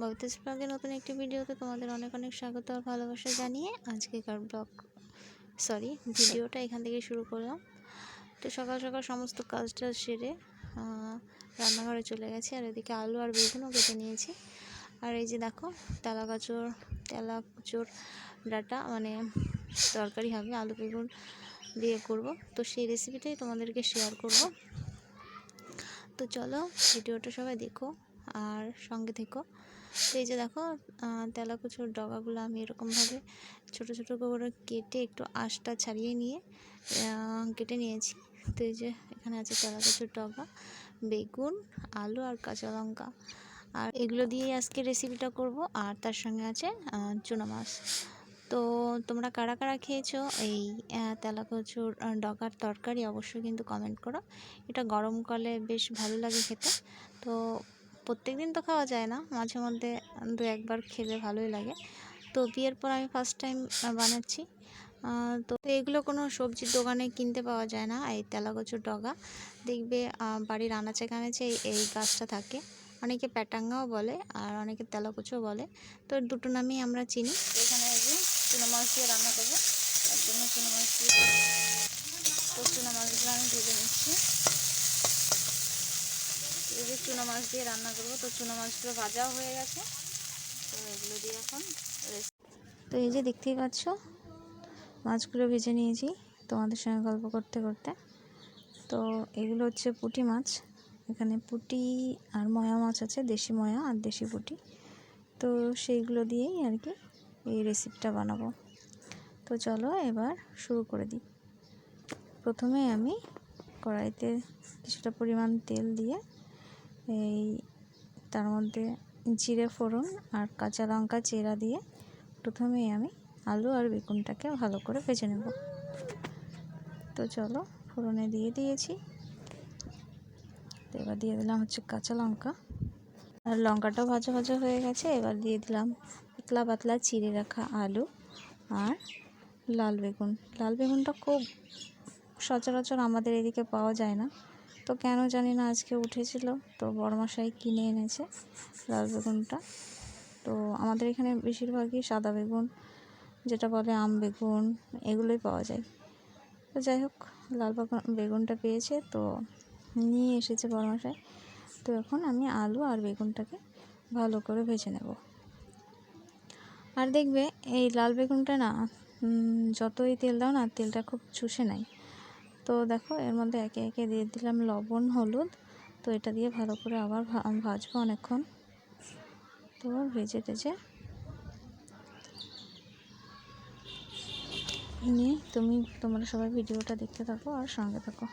ববিতাস ব্লগে নতুন একটি ভিডিওতে তোমাদের অনেক অনেক স্বাগত আর ভালোবাসা জানিয়ে আজকেকার ব্লগ সরি ভিডিওটা এখান থেকে শুরু করলাম। তো সকাল সকাল সমস্ত কাজটা সেরে রান্নাঘরে চলে গেছি আর এদিকে আলু আর বেগুনও কেটে নিয়েছি। আর এই যে দেখো, তেলা গাজর, তেলা কুচোর ডাটা মানে তরকারি হবে, আলু বেগুন দিয়ে করব। তো সেই রেসিপিটাই তোমাদেরকে শেয়ার করব। তো চলো ভিডিওটা সবাই দেখো আর সঙ্গে থেকো। এই যে দেখো তেলাকুচুর ডগাগুলো আমি এরকমভাবে ছোট ছোট করে কেটে একটু আঁশটা ছাড়িয়ে নিয়ে কেটে নিয়েছি। তো এই যে এখানে আছে তেলাকুচুর ডগা, বেগুন, আলু আর কাঁচা লঙ্কা। আর এগুলো দিয়েই আজকে রেসিপিটা করব, আর তার সঙ্গে আছে চুনা মাছ। তো তোমরা কারা কারা খেয়েছো এই তেলাকুচুর ডগার তরকারি অবশ্যই কিন্তু কমেন্ট করো। এটা গরমকালে বেশ ভালো লাগে খেতে। তো প্রত্যেক দিন তো খাওয়া যায় না। মাঝে মধ্যে দু একবার খেলে ভালোই লাগে। তো বিয়ের পর আমি ফার্স্ট টাইম বানাচ্ছি। তো এগুলো কোনো সবজির দোকানে কিনতে পাওয়া যায় না। এই তেলাকচুর ডগা। দেখবে বাড়ির আনাচে কানাচে এই- গাছটা থাকে। অনেকে প্যাটাঙ্গাও বলে আর অনেকে তেলাকুচও বলে। তো দুটো নামই আমরা চিনি। এখানে চুনো মাছ দিয়ে রান্না করব। তার জন্য চুনো মাছ দিয়ে তো চুনো মাছগুলো আমি ভেজে নিচ্ছি। যে চুনো মাছ দিয়ে রান্না করব, তো চুনো মাছগুলো ভাজাও হয়ে গেছে। তো এগুলো দিয়ে এখন তো এই যে দেখতেই পাচ্ছ, মাছগুলো ভেজে নিয়েছি তোমাদের সঙ্গে গল্প করতে করতে। তো এগুলো হচ্ছে পুঁটি মাছ, এখানে পুঁটি আর ময়া মাছ আছে, দেশি ময়া আর দেশি পুঁটি। তো সেইগুলো দিয়েই আর কি এই রেসিপিটা বানাবো। তো চলো এবার শুরু করে দিই। প্রথমে আমি কড়াইতে কিছুটা পরিমাণ তেল দিয়ে এই তার মধ্যে জিরে ফোড়ন আর কাঁচা লঙ্কা চেরা দিয়ে প্রথমেই আমি আলু আর বেগুনটাকে ভালো করে ভেজে নেব। তো চলো ফোড়নে দিয়ে দিয়েছি। তো এবার দিয়ে দিলাম হচ্ছে কাঁচা লঙ্কা। আর লঙ্কাটাও ভাজা ভাজা হয়ে গেছে, এবার দিয়ে দিলাম পাতলা পাতলা চিড়ে রাখা আলু আর লাল বেগুন। লাল বেগুনটা খুব সচরাচর আমাদের এদিকে পাওয়া যায় না। তো কেন জানি না আজকে উঠেছিল। তো বড়মশাই কিনে এনেছে লাল বেগুনটা। তো আমাদের এখানে বেশিরভাগই সাদা বেগুন, যেটা বলে আম বেগুন, এগুলোই পাওয়া যায়। তো যাই হোক, লাল বেগুন বেগুনটা পেয়েছে, তো নিয়ে এসেছে বড়মশাই। তো এখন আমি আলু আর বেগুনটাকে ভালো করে ভেজে নেব। আর দেখবে, এই লাল বেগুনটা না যতই তেল দাও না, তেলটা খুব চুষে নেয়। তো দেখো, এর মধ্যে একে একে দিয়ে দিলাম লবণ, হলুদ। তো এটা দিয়ে ভালো করে আবার ভাজবো অনেকক্ষণ। তো ভেজে টেজে। নিয়ে তুমি, তোমরা সবাই ভিডিওটা দেখতে থাকো আর সঙ্গে থাকো।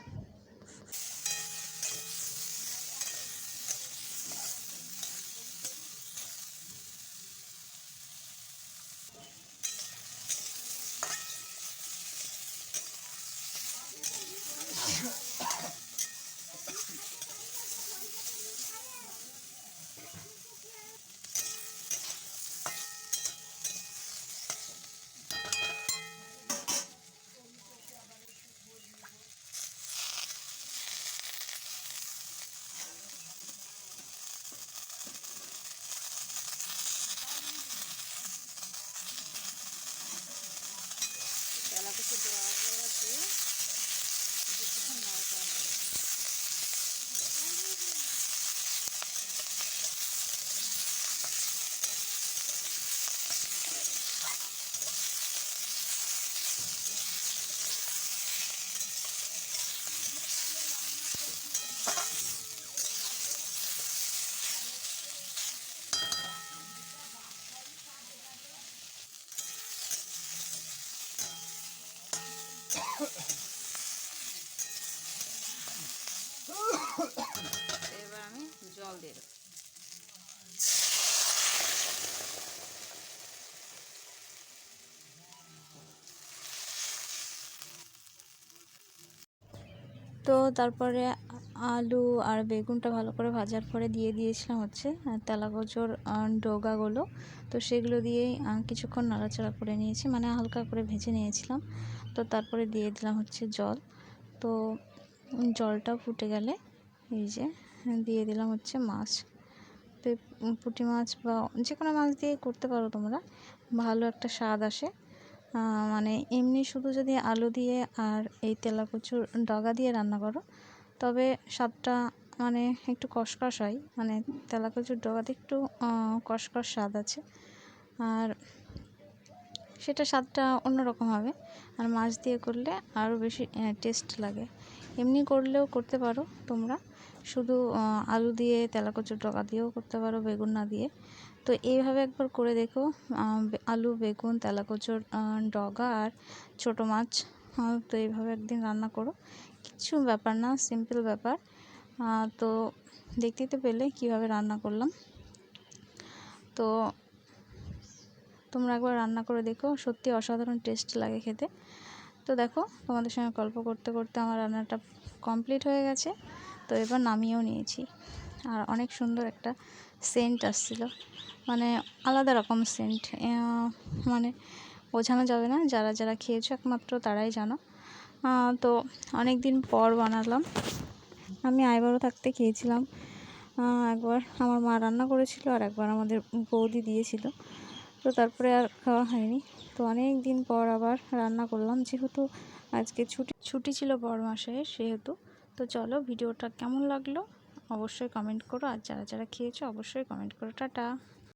এবার আমি জল দিয়ে তো তারপরে আলু আর বেগুনটা ভালো করে ভাজার পরে দিয়ে দিয়েছিলাম হচ্ছে তেলাগজোর ডোগাগুলো। তো সেগুলো দিয়েই কিছুক্ষণ নাড়াচাড়া করে নিয়েছি মানে হালকা করে ভেজে নিয়েছিলাম। তো তারপরে দিয়ে দিলাম হচ্ছে জল। তো জলটা ফুটে গেলে এই যে দিয়ে দিলাম হচ্ছে মাছ। তো পুঁটি মাছ বা যে কোনো মাছ দিয়ে করতে পারো তোমরা, ভালো একটা স্বাদ আসে। মানে এমনি শুধু যদি আলু দিয়ে আর এই তেলাকুচুর ডগা দিয়ে রান্না করো, তবে স্বাদটা মানে একটু কষকষ হয়। মানে তেলাকুচুর ডগাতে একটু কষকষ স্বাদ আছে। আর সেটা স্বাদটা অন্যরকম হবে। আর মাছ দিয়ে করলে আরও বেশি টেস্ট লাগে। এমনি করলেও করতে পারো তোমরা। শুধু আলু দিয়ে, তেলাকুচুর ডগা দিয়েও করতে পারো, বেগুন না দিয়ে। তো এইভাবে একবার করে দেখো আলু, বেগুন, তেলাকুচুর ডগা আর ছোটো মাছ। তো এইভাবে একদিন রান্না করো। কিছু ব্যাপার না সিম্পল ব্যাপার। তো দেখতেই তো পেলে কীভাবে রান্না করলাম। তো তোমরা একবার রান্না করে দেখো, সত্যি অসাধারণ টেস্ট লাগে খেতে। তো দেখো, তোমাদের সঙ্গে গল্প করতে করতে আমার রান্নাটা কমপ্লিট হয়ে গেছে। তো এবার নামিয়েও নিয়েছি। আর অনেক সুন্দর একটা সেন্ট আসছিল। মানে আলাদা রকম সেন্ট মানে বোঝানো যাবে না, যারা যারা খেয়েছো একমাত্র তারাই জানো। তো অনেক দিন পর বানালাম। আমি আইবারও থাকতে খেয়েছিলাম। একবার আমার মা রান্না করেছিল আর একবার আমাদের বৌদি দিয়েছিল। তো তারপরে আর খাওয়া হয়নি। তো অনেক দিন পর আবার রান্না করলাম। যেহেতু আজকে ছুটি ছুটি ছিল বড় মাসে, সেহেতু। তো চলো ভিডিওটা কেমন লাগল? অবশ্যই কমেন্ট করো। আর যারা যারা খেয়েছো, অবশ্যই কমেন্ট করো। টাটা!